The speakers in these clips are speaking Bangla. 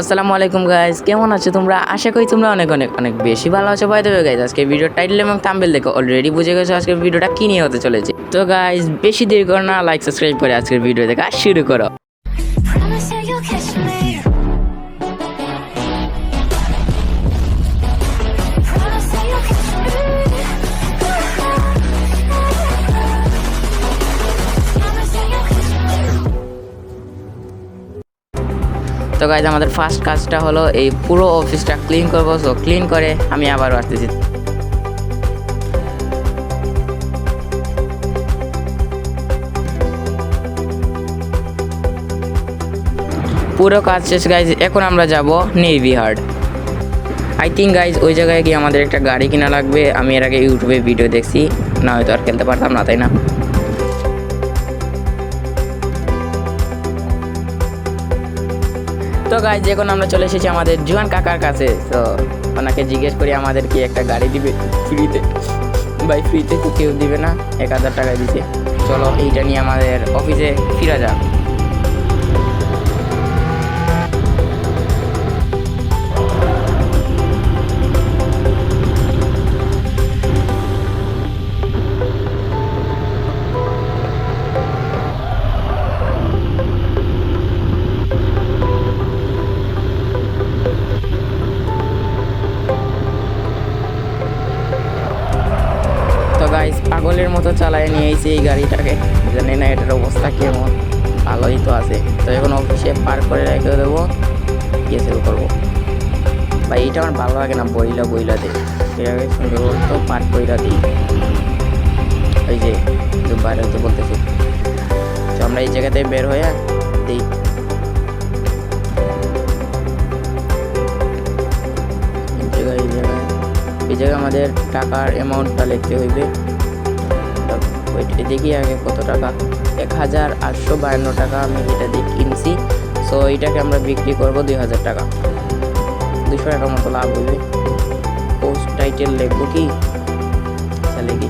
আসসালামু আলাইকুম গাইজ কেমন আছো তোমরা? আশা করি তোমরা অনেক অনেক অনেক বেশি ভালো আছো। বাই দেবে গাইজ আজকে ভিডিও টাইটেল এবং থাম্বেল দেখো অলরেডি বুঝে গেছো আজকের ভিডিওটা কি নিয়ে হতে চলেছে। তো গাইজ বেশি দেরি করো না লাইক সাবস্ক্রাইব করে আজকের ভিডিও দেখা শুরু করো। তো গাইজ আমাদের ফার্স্ট কাজটা হলো এই পুরো অফিসটা ক্লিন করব। সো ক্লিন করে আমি আবারও আসতেছি। পুরো কাজ শেষ গাইজ এখন আমরা যাব হার্ড আই থিঙ্ক গাইজ ওই জায়গায় গিয়ে আমাদের একটা গাড়ি কিনা লাগবে। আমি এর আগে ইউটিউবে ভিডিও দেখছি। না হয়তো আর খেলতে পারতাম না, তাই না? তো গাইজ এখন আমরা চলে এসেছি আমাদের জুয়ান কাকার কাছে। তো ওনাকে জিজ্ঞেস করি, আমাদের কি একটা গাড়ি দিবে ফ্রিতে ভাই ফ্রিতে কেউ দিবে না, এক হাজার টাকা দিতে চলো, এইটা নিয়ে আমাদের অফিসে ফিরা যাক। চালায় নিয়ে এসে এই গাড়িটাকে। জানি না এটার অবস্থা কেমন। ভালোই তো আছে। তো এখন অফিসে পার করে রেখে দেবো, গিয়ে সেল করব। ভাই এটা আমার ভালো লাগে না, বইলা বইলা দে এভাবে সুন্দর তো পার বইলা দিই। ওই যে বাইরে তো বলতেছি। তো আমরা এই জায়গাতে বের হয়ে দিই। এই জায়গায় এই জায়গায়। আমাদের টাকার অ্যামাউন্টটা লিখতে হইবে। ওইটা দেখি আগে কত টাকা? এক হাজার আটশো বায়ান্ন টাকা আমি এটা দিয়ে কিনছি। সো এইটাকে আমরা বিক্রি করব দুই হাজার টাকা। দুশো টাকার মতো লাভ হইবে। পোস্ট টাইটেল লিখব কি? আচ্ছা লিখি।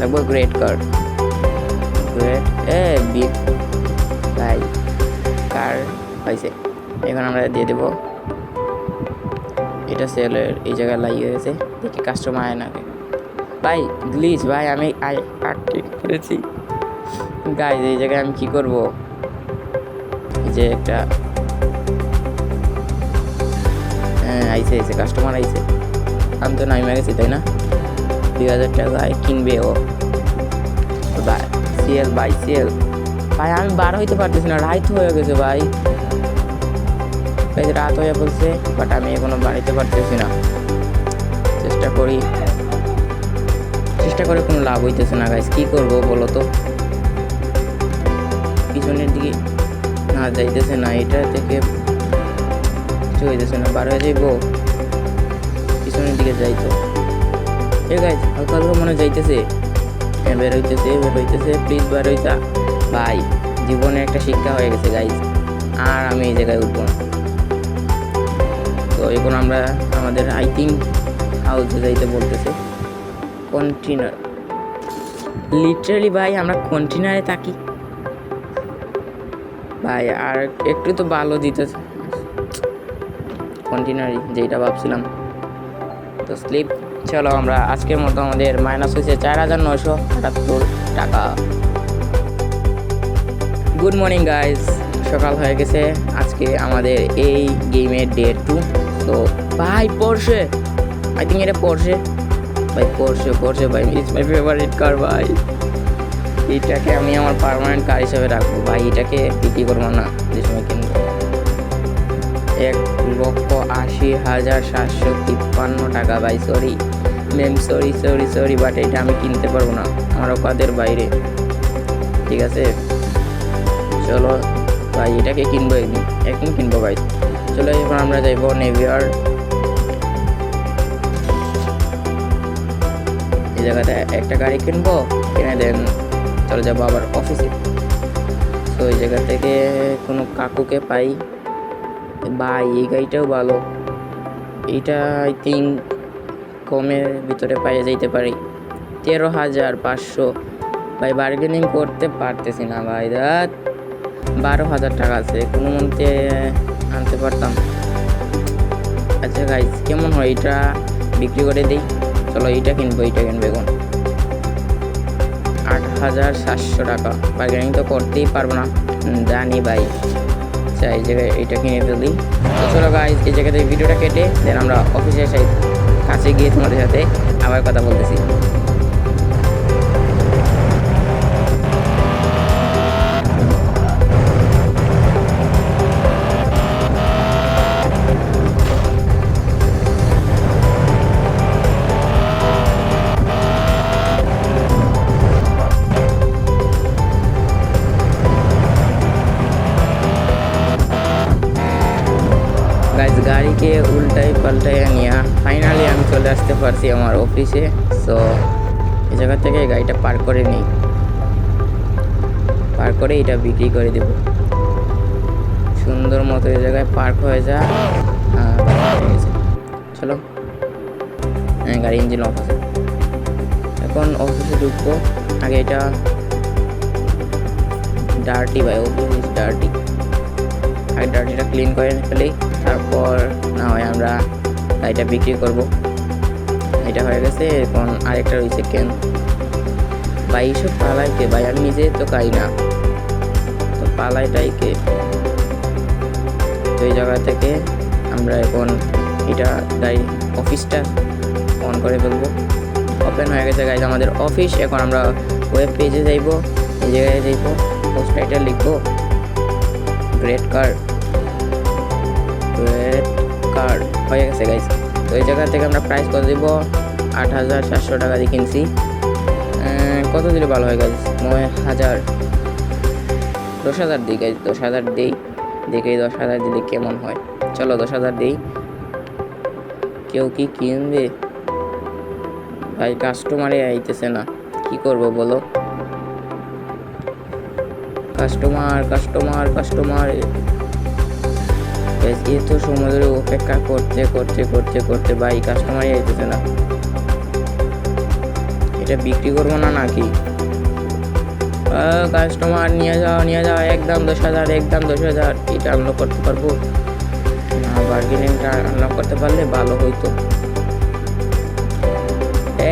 লিখব great card great A B ভাই কার হয়েছে এখন আমরা দিয়ে দেবো। এটা সেলের এই জায়গায় লাগিয়ে গেছে দেখি কাস্টমার আয় না। ভাই গ্লিচ ভাই, আমি আটকে করেছি গাই এই জায়গায় আমি কি করব? যে একটা হ্যাঁ আইসে আইসে কাস্টমার আইসে আমি তো নাইমে গেছি, তাই না? দুই হাজার টাকায় কিনবে ও। সিএল বাই সিএল ভাই, আমি বার হইতে পারতেছি না, রাইত হয়ে গেছে ভাই। রাত হয়ে বলছে বাট আমি এখনও বাড়িতে পারতেছি না। চেষ্টা করি। চেষ্টা করে কোনো লাভ হইতেছে না গাইস কি করব বলো তো? পিছনের দিকে না যাইতেছে না, এটা থেকে কিছু হইতেছে না, বার হয়ে যাইবো। পিছনের দিকে যাইতো এ গাইস হালকা হালকা মনে যাইতেছে। হ্যাঁ বের হইতেছে বের হইতেছে। প্লিজ বের হইতা ভাই, জীবনে একটা শিক্ষা হয়ে গেছে গাইস আর আমি এই জায়গায় উঠবো না। তো এখন আমরা আমাদের আই থিঙ্ক হাউসে যাইতে বলতেছে। কন্টেনার লিটারালি ভাই, আমরা কন্টেনারে থাকি। ভাই, আর একটু তো ভালো দিতেছে কন্টেনারই যেটা ভাবছিলাম। তো স্লিপ চলো আমরা আজকের মতো আমাদের মাইনাস হয়েছে চার হাজার নশো আটাত্তর টাকা। গুড মর্নিং গাইস সকাল হয়ে গেছে। আজকে আমাদের এই গেমের ডে টু তো ভাই পড়ছে আই থিঙ্ক এটা পড়ছে ভাই, পড়ছে পড়ছে ভাই ইটস মাই ফেভারিট কার ভাই। এটাকে আমি আমার পার্মানেন্ট কার হিসাবে রাখব। ভাই, এটাকে বিক্রি করব না, যে সময় কিনবো। এক লক্ষ আশি হাজার সাতশো তিপ্পান্ন টাকা, ভাই sorry ma'am sorry sorry sorry but এটা আমি কিনতে পারব না, আমার কাদের বাইরে। ঠিক আছে? চলো, ভাই, এটাকে কিনবো একদিন একদিন কিনবো, ভাই। চলো এবার আমরা যাইবো নেভিয়ার এই জায়গাতে একটা গাড়ি কিনবো, কিনে দেন চলে যাব আবার অফিসে তো এই জায়গা থেকে কোনো কাকুকে পাই। ভাই, এই গাড়িটাও ভালো। এইটা আই থিঙ্ক কমের ভিতরে পাইয়ে যাইতে পারি। তেরো হাজার পাঁচশো। ভাই বার্গেনিং করতে পারতেছি না ভাই দাঁত বারো হাজার টাকা আছে, কোনো মতে আনতে পার পারতাম। আচ্ছা গাইজ কেমন হয় এটা? বিক্রি করে দিই। চলো এইটা কিনবো, এইটা কিনবে এখন। আট হাজার সাতশো টাকা। বার্গেনিং তো করতেই পারব না। জানি ভাই। চাই এই জায়গায় এইটা কিনে ফেলি। তো চলো গাইজ এই জায়গাতে ভিডিওটা কেটে দেন আমরা অফিসে এসে কাছে গিয়ে তোমাদের সাথে আবার কথা বলতেছি। গাড়িকে উল্টাই পাল্টাই নিয়ে ফাইনালি আমি চলে আসতে পারছি আমার অফিসে সো এই জায়গা থেকে গাড়িটা পার করে নিই। পার করে এটা বিক্রি করে দেব। সুন্দর মতো এই জায়গায় পার্ক হয়ে যা। চলো। হ্যাঁ গাড়ি ইঞ্জিন অফ এখন অফিসে ঢুকবো। আগে এটা ডার্টি ভাই অফিস ডার্টি আগে ডার্টিটা ক্লিন করে ফেলি। তারপর না হয় আমরা গাড়িটা বিক্রি করব। এটা হয়ে গেছে, এখন আরেকটা রয়েছে কেন। ভাই এইসব পালাই কে? ভাই, আমি নিজে তো খাই না। তো পালাইটাই কে? তো এই জায়গা থেকে আমরা এখন এটা গাড়ি, অফিসটা অন করে ফেলব। ওপেন হয়ে গেছে গাইজ আমাদের অফিস এখন আমরা ওয়েব পেজে যাইব, এই জায়গায় যাইব পোস্ট লিখব গ্রেট কার্ড কার্ড হয়ে গেছে গাইজ তো এই জায়গা থেকে আমরা প্রাইস কত দিব? আট হাজার সাতশো টাকা দিয়ে কিনছি। কত দিলে ভালো হয় গাইজ নয় হাজার। দশ হাজার দিই গাইজ দশ হাজার দিই। দেখে দশ হাজার দিলে কেমন হয়? চলো, দশ হাজার দিই। কেউ কি কিনবে? ভাই কাস্টমারে আইতেছে না। কি করব, বলো? কাস্টমার কাস্টমার কাস্টমার এ তো সময় অপেক্ষা করতে করতে করতে করতে ভাই কাস্টমারই আইতেছে না। এটা বিক্রি করব না নাকি? কাস্টমার নিয়ে যাও নিয়ে যাও একদম দশ হাজার একদম দশ হাজার, এটা আনলক করতে পারব। না বার্গেনিংটা আনলক করতে পারলে ভালো হইতো।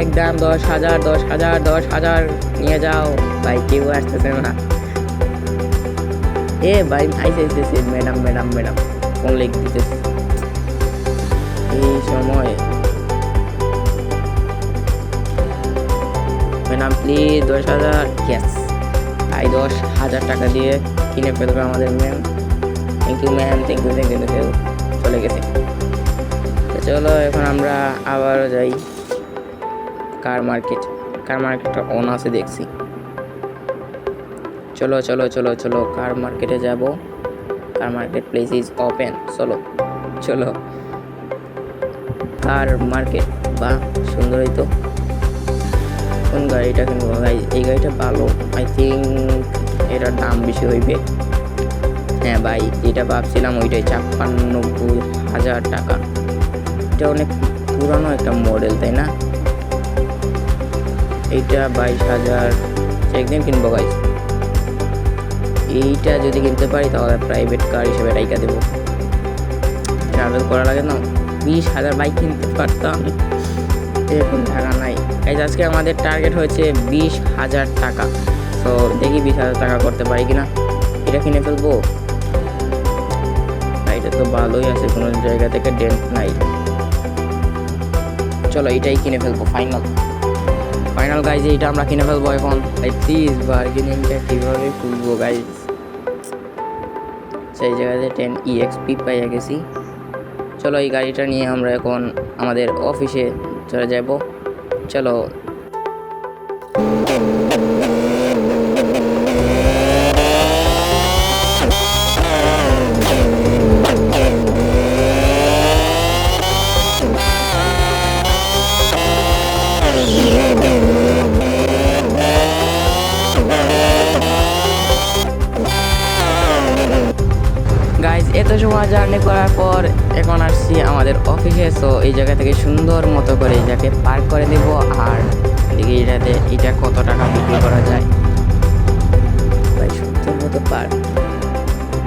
একদম দশ হাজার দশ হাজার দশ হাজার, নিয়ে যাও। ভাই, কেউ আসতেছে না। এ ভাই আইসে, ম্যাডাম ম্যাডাম ম্যাডাম। ফোন লিখ দিতেছে? এই সময়। ম্যাডাম দশ হাজার। গ্যাস ভাই দশ হাজার টাকা দিয়ে কিনে ফেলবে আমাদের ma'am. Thank you ma'am thank you thank you thank you চলে গেছে। চলো, এখন আমরা আবারও যাই। কার মার্কেট কার মার্কেটটা অন আছে, দেখছি। চলো চলো চলো চলো কার মার্কেটে যাব। Car market place is open চলো চলো। কার মার্কেট বা সুন্দরই তো। কোন গাড়িটা কিনবো? ভাই, এই গাড়িটা ভালো। আই থিঙ্ক এটার দাম বেশি হইবে। হ্যাঁ ভাই, যেটা ভাবছিলাম ওইটাই, ছাপ্পান্নব্বই হাজার টাকা। এটা অনেক পুরানো একটা মডেল তাই না? এইটা বাইশ হাজার। একদিন কিনবো গাইজ এইটা যদি কিনতে পারি, তাহলে প্রাইভেট কার হিসেবে রাইকা দেবো। ট্রাভেল করা লাগে না? বিশ হাজার বাইক কিনতে পারতাম। এরকম টাকা নাই। গাইজ আজকে আমাদের টার্গেট হয়েছে বিশ হাজার টাকা। তো দেখি বিশ হাজার টাকা করতে পারি কিনা। এটা কিনে ফেলব। এটা তো ভালোই আছে, কোনো জায়গা থেকে ডেন্ট নাই। চলো এটাই কিনে ফেলব ফাইনাল ফাইনাল গাইজ এইটা আমরা কিনে ফেলব এখন। তাই প্লিজ বার্গেনিংটা কীভাবে খুলবো গাইজ সেই জায়গাতে টেন ইএক্সপি পাইয়া গেছি। চলো এই গাড়িটা নিয়ে আমরা এখন আমাদের অফিসে চলে যাব। চলো সময় জার্নি করার পর এখন আসছি আমাদের অফিসে তো এই জায়গা থেকে সুন্দর মতো করে এটাকে পার্ক করে দেব আর দেখি এটাতে এটা কত টাকা বিক্রি করা যায়। ভাই, সুন্দর মতো পার্ক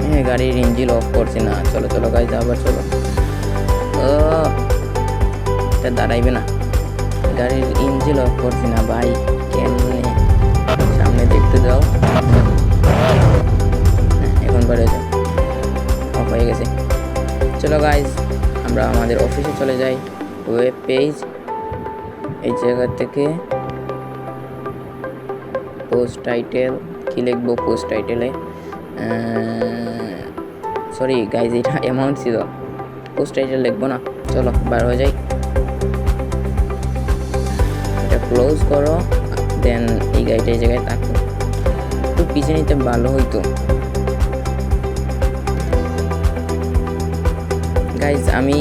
হ্যাঁ গাড়ির ইঞ্জিন অফ করছি না। চলো চলো গাইজ আবার চলো। এটা দাঁড়াইবে না। গাড়ির ইঞ্জিন অফ করছি না, ভাই। কেমনে? সামনে দেখতে যাও চলো গাইজ আমরা আমাদের অফিসে চলে যাই। ওয়েব পেজ এই জায়গা থেকে পোস্ট টাইটেল কি লিখব পোস্ট টাইটেলে সরি গাইজ এটা অ্যামাউন্ট ছিল। পোস্ট টাইটেল লিখব না, চলো বার হয়ে যাই। এটা ক্লোজ করো দেন এই গাড়িটা এই জায়গায় থাকো। একটু পিছিয়ে নিতে ভালো হইতো। গাইজ আমি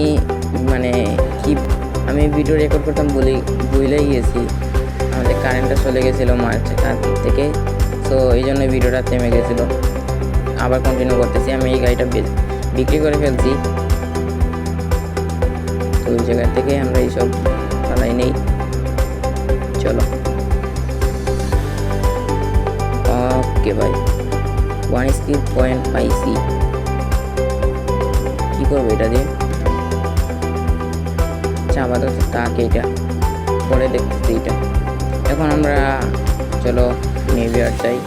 মানে কি আমি ভিডিও রেকর্ড করতাম বলে ভুলেই গেছি। আমাদের কারেন্টটা চলে গেছিল মার্চ থেকে। তো এই জন্য ভিডিওটা থেমে গেছিল। আবার কন্টিনিউ করতেছি। আমি এই গাড়িটা বিক্রি করে ফেলছি। তো ওই জায়গা থেকে আমরা এইসব চালাই নেই। চলো। ওকে ভাই ওয়ান স্কিল পয়েন্ট পাইছি করব এটা দিয়ে। আচ্ছা আপাতত তাক এটা পরে দেখতেছি এটা। এখন আমরা চলো নেভিয়ার চাই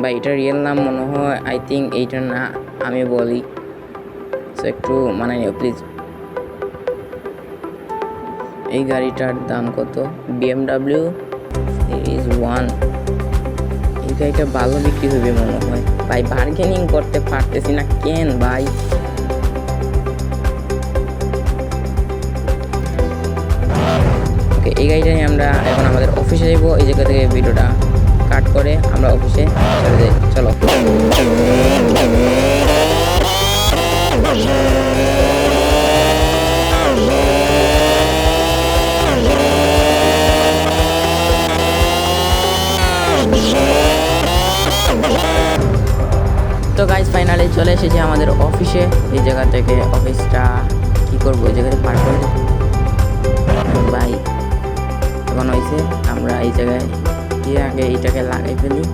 বা এটা রিয়েল নাম মনে হয়? আই থিঙ্ক এইটা না, আমি বলি। সো একটু মানে নিও প্লিজ এই গাড়িটার দাম কত? বিএমডাব্লিউ ইজ ওয়ান এই গাড়িটা ভালো বিক্রি হবে মনে হয়। ভাই বার্গেনিং করতে পারতেছি না কেন ভাই? এই গাড়িটা নিয়ে আমরা এখন আমাদের অফিসে যাব এই জায়গা থেকে ভিডিওটা কাট করে আমরা অফিসে চলে যাই। চলো। তো গাইজ ফাইনালি চলে এসেছি আমাদের অফিসে এই জায়গা থেকে অফিসটা কি করব? এই জায়গাতে পার করে। ভাই এখন হয়েছে, আমরা এই জায়গায় কি আগে এইটাকে লাগাই ফেলি।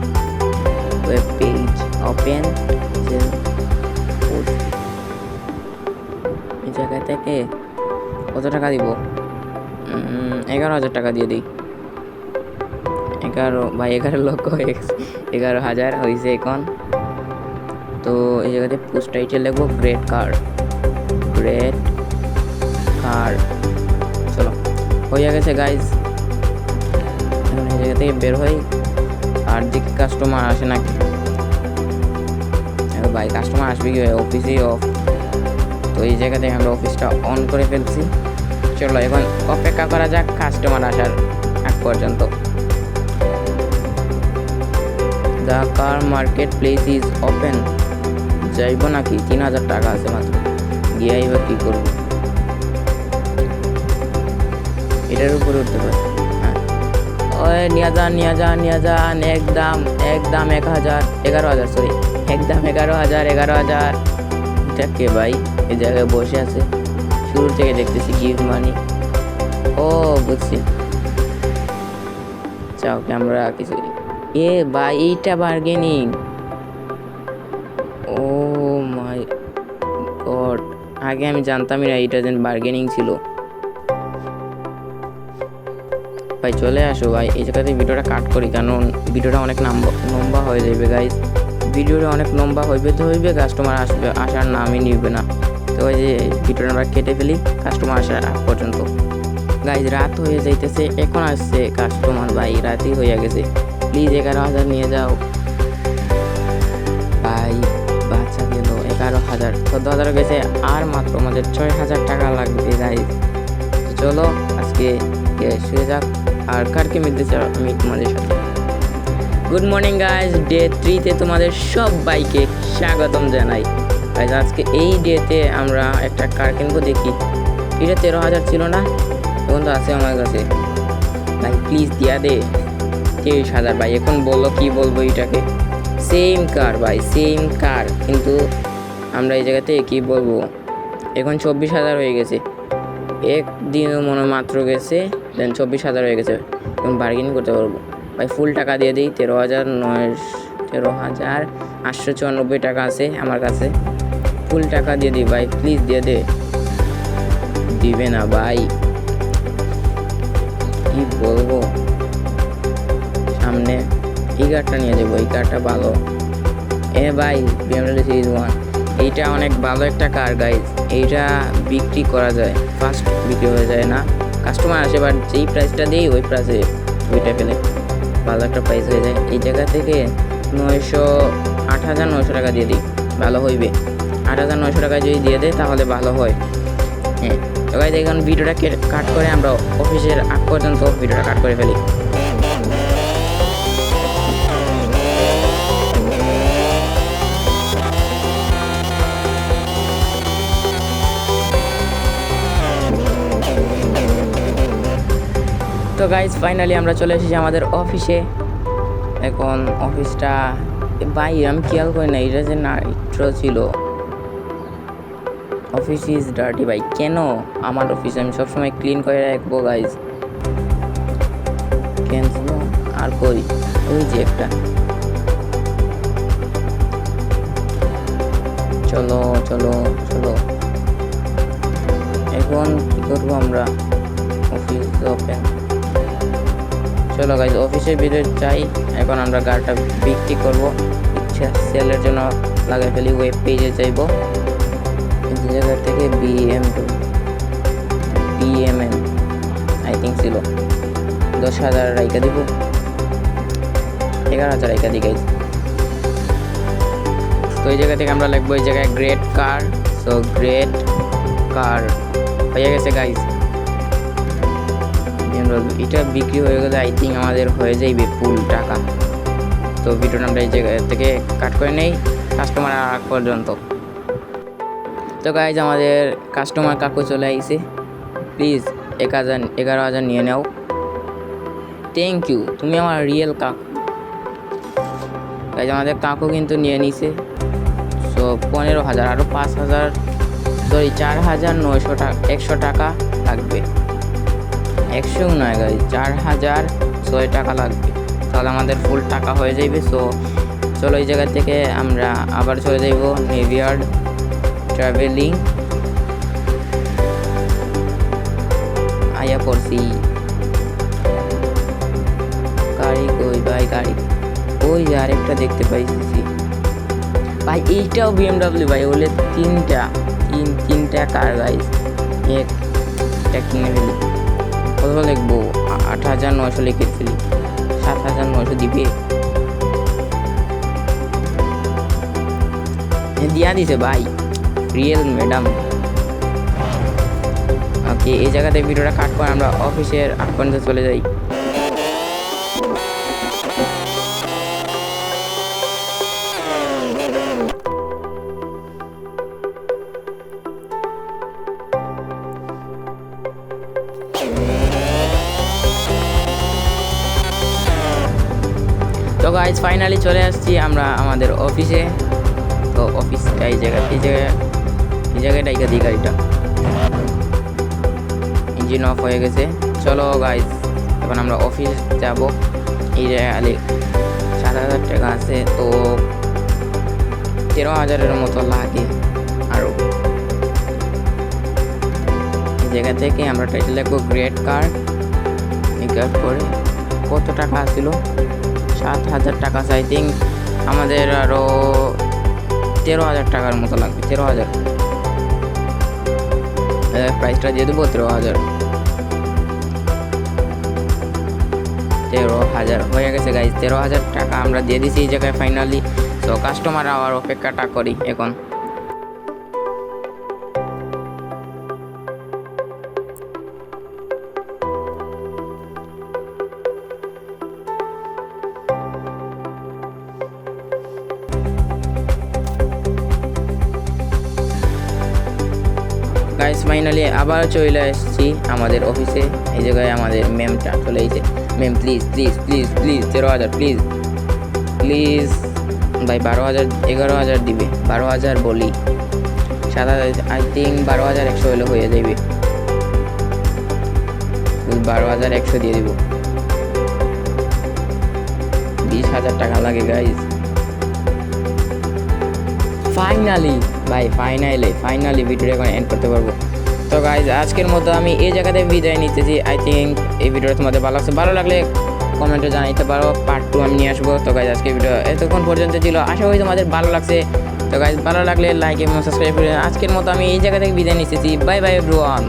ওয়েব পেজ ওপেন এই জায়গা থেকে কত টাকা দিব? এগারো হাজার টাকা দিয়ে দিই। এগারো, ভাই, এগারো লক্ষ এগারো হাজার হয়েছে এখন। তো এই জায়গাতে পোস্ট টাইটেল লিখব গ্রেট কার গ্রেট কার চলো, হয়ে গেছে গাইজ এই জায়গা থেকে বের হই। আর দিকে কাস্টমার আসে নাকি। ভাই কাস্টমার আসবে কি অফিসেই অফ তো এই জায়গা থেকে আমরা অফিসটা অন করে ফেলছি। চলো, এখন অপেক্ষা করা যাক কাস্টমার আসার আগ পর্যন্ত। The car marketplace is open যাইব নাকি? তিন হাজার টাকা আছে মাত্র। গিয়ে বা কী করব? এটার উপরে উঠতে পারে। হ্যাঁ। ওই নিয়ে যান নিয়ে যান নিয়ে যান একদম একদম এক হাজার, এগারো হাজার সরি একদম এগারো হাজার এগারো হাজার। এটা কে ভাই? এই জায়গায় বসে আছে। শুরু থেকে দেখতেছি গিফট মানি ও, বুঝছি। চাও আমরা কিছু এ ভাই, এইটা বার্গেনিং আগে আমি জানতামই না এইটা যেন বার্গেনিং ছিল। ভাই, চলে আসো ভাই, এই জায়গাতে ভিডিওটা কাট করি, কারণ ভিডিওটা অনেক লম্বা হয়ে যাবে গাইজ ভিডিওটা অনেক লম্বা হইবে তো হইবে কাস্টমার আসবে, আসার নামই নিবে না। তো ওই যে ভিডিওটা আমরা কেটে ফেলি কাস্টমার আসার আগ পর্যন্ত। গাইজ রাত হয়ে যাইতেছে, এখন আসছে কাস্টমার ভাই, রাতই হয়ে গেছে। প্লিজ এগারো হাজার নিয়ে যাও। ভাই হাজার। চোদ্দ হাজার গেছে আর মাত্র আমাদের ছয় হাজার টাকা লাগবে তো চলো, আজকে শুয়ে যাক। আর কারকে মিলতেছে আমি তোমাদের সাথে। গুড মর্নিং গাইজ ডে থ্রিতে তোমাদের সব বাইকে স্বাগতম জানাই। গাইজ আজকে এই ডেতে আমরা একটা কার কিনবো, দেখি। এটা তেরো হাজার ছিল না? এখন তো আছে আমার কাছে। ভাই প্লিজ দিয়া দে। তেইশ হাজার, ভাই। এখন বলল কি বলব এটাকে? সেম কার ভাই সেম কার কিন্তু আমরা এই জায়গাতে কি বলব? এখন চব্বিশ হাজার হয়ে গেছে। একদিনও মনে মাত্র গেছে দেন চব্বিশ হাজার হয়ে গেছে। এখন বার্গেনিং করতে পারব। ভাই ফুল টাকা দিয়ে দিই, তেরো হাজার নয়, তেরো হাজার আটশো চুরানব্বই টাকা আছে আমার কাছে। ফুল টাকা দিয়ে দিই, ভাই প্লিজ দিয়ে দে। দিবে না, ভাই। কি বলব? সামনে এই কারটা নিয়ে যাব, এই কারটা ভালো। এ ভাই বিএমডাব্লিউ সিরিজ ওয়ান এইটা অনেক ভালো একটা কার গাইজ। এইটা বিক্রি করা যায়। ফার্স্ট বিক্রি হয়ে যায় না। কাস্টমার আসে বাট যেই প্রাইসটা দিই, ওই প্রাইসে ওইটা পেলে ভালো একটা প্রাইস হয়ে যায়। এই জায়গা থেকে নয়শো আট হাজার নয়শো টাকা দিয়ে দিই। ভালো হইবে। আট হাজার নয়শো টাকা যদি দিয়ে দেয়, তাহলে ভালো হয়। হ্যাঁ। তো গাইজ এখন ভিডিওটা কাট করে আমরা অফিসের আগ পর্যন্ত ভিডিওটা কাট করে ফেলি। গাইজ ফাইনালি আমরা চলে এসেছি আমাদের অফিসে এখন অফিসটা ভাই আমি খেয়াল করি না, এটা যে নাইট্রো ছিল। অফিস ইজ ডার্টি ভাই, কেন? আমার অফিস আমি সবসময় ক্লিন করে রাখব গাইজ কেন? আর করি ওই যে একটা। চলো চলো চলো। এখন কি করব আমরা? অফিস ওপেন চলো গাইজ অফিসের ভিতরে যাই, এখন আমরা গাড়িটা বিক্রি করব। ইচ্ছা সেলের জন্য লাগাই ফেলি ওয়েব পেজে যাইব। এই জায়গা থেকে BM to BMM I think ছিল। দশ হাজার রাইকা দিব। এগারো হাজার রাইকা দিই গাইজ তো এই জায়গা থেকে আমরা লিখব এই জায়গায় great car so great car হয়ে গেছে গাইজ এটা বিক্রি হয়ে গেলে আই থিঙ্ক আমাদের হয়ে যাইবে ফুল টাকা। তো ভিডিওটা আমরা এই জায়গা থেকে কাট করে নেই। কাস্টমার আগ পর্যন্ত। তো গাইজ আমাদের কাস্টমার কাকু চলে আইছে। প্লিজ এক হাজার, এগারো হাজার নিয়ে নাও। থ্যাংক ইউ তুমি আমার রিয়েল কাকু। গাইজ আমাদের কাকু কিন্তু নিয়ে নিছে। সো পনেরো হাজার আরও পাঁচ হাজার সরি চার হাজার নয়শো টাকা, একশো টাকা লাগবে। একশো নয় গাড়ি, চার হাজার ছয় টাকা লাগবে। তাহলে আমাদের ফুল টাকা হয়ে যাবে সো চলো এই জায়গা থেকে আমরা আবার চলে যাইব নেভিয়ার্ড ট্রাভেলিং আয়া পড়ছি। গাড়ি কই ভাই, গাড়ি ওই আরেকটা দেখতে পাইছি। ভাই, এইটাও বিএমডাব্লিউ ভাই, ওলে তিনটা, তিন, তিনটা কার গাইজ কিনে ফেলি কত লিখব আট হাজার নয়শো লিখে ফেলি সাত হাজার নয়শো দিবে। দিয়া দিছে ভাই রিয়েল ম্যাডাম ওকে এই জায়গাতে ভিডিওটা কাট করে আমরা অফিসের আট পর্যন্ত চলে যাই। গাইজ ফাইনালি চলে আসছি আমরা আমাদের অফিসে তো অফিস এই জায়গা এই জায়গায় এই জায়গাটা এই দিই গাড়িটা। ইঞ্জিন অফ হয়ে গেছে। চলো গাইজ এখন আমরা অফিস যাব। এই জায়গায় সাত হাজার টাকা আছে, তো তেরো হাজারের মতো লাগে। আরও জায়গা থেকে আমরা টাইটেল লিখব গ্রেট কার্ড করে। কত টাকা আসছিল সাত হাজার টাকা আই থিঙ্ক আমাদের আরও তেরো হাজার টাকার মতো লাগবে তেরো হাজার প্রাইসটা দিয়ে দেবো তেরো হাজার তেরো হাজার হয়ে গেছে গাইজ তেরো হাজার টাকা আমরা দিয়ে দিছি এই জায়গায় ফাইনালি তো কাস্টমার আবার অপেক্ষাটা করি এখন। ফাইনালি আবার চলে এসেছি আমাদের অফিসে এই জায়গায় আমাদের ম্যামটা চলে এসেছে। Ma'am please please please please তেরো হাজার প্লিজ প্লিজ ভাই বারো হাজার, এগারো হাজার দিবে। বারো হাজার বলি। সাত হাজার আই থিঙ্ক বারো হাজার একশো হলে হয়ে যাবে বারো হাজার একশো দিয়ে দিব। বিশ হাজার টাকা লাগে গাইজ ফাইনালি ভাই ফাইনালি ফাইনালি ভিডিওটা এখন এন্ড করতে পারব। তো গাইজ আজকের মতো আমি এই জায়গাতে বিদায় নিতেছি। আই থিঙ্ক এই ভিডিওটা তোমাদের ভালো লাগছে, ভালো লাগলে কমেন্টে জানাইতে পারো। পার্ট টু আমি নিয়ে আসব। তো গাইজ আজকে ভিডিও এতক্ষণ পর্যন্ত ছিল। আশা করি তোমাদের ভালো লাগছে। তো গাইজ ভালো লাগলে লাইক এবং সাবস্ক্রাইব করে আজকের মতো আমি এই জায়গা থেকে বিদায় নিতেছি। Bye bye everyone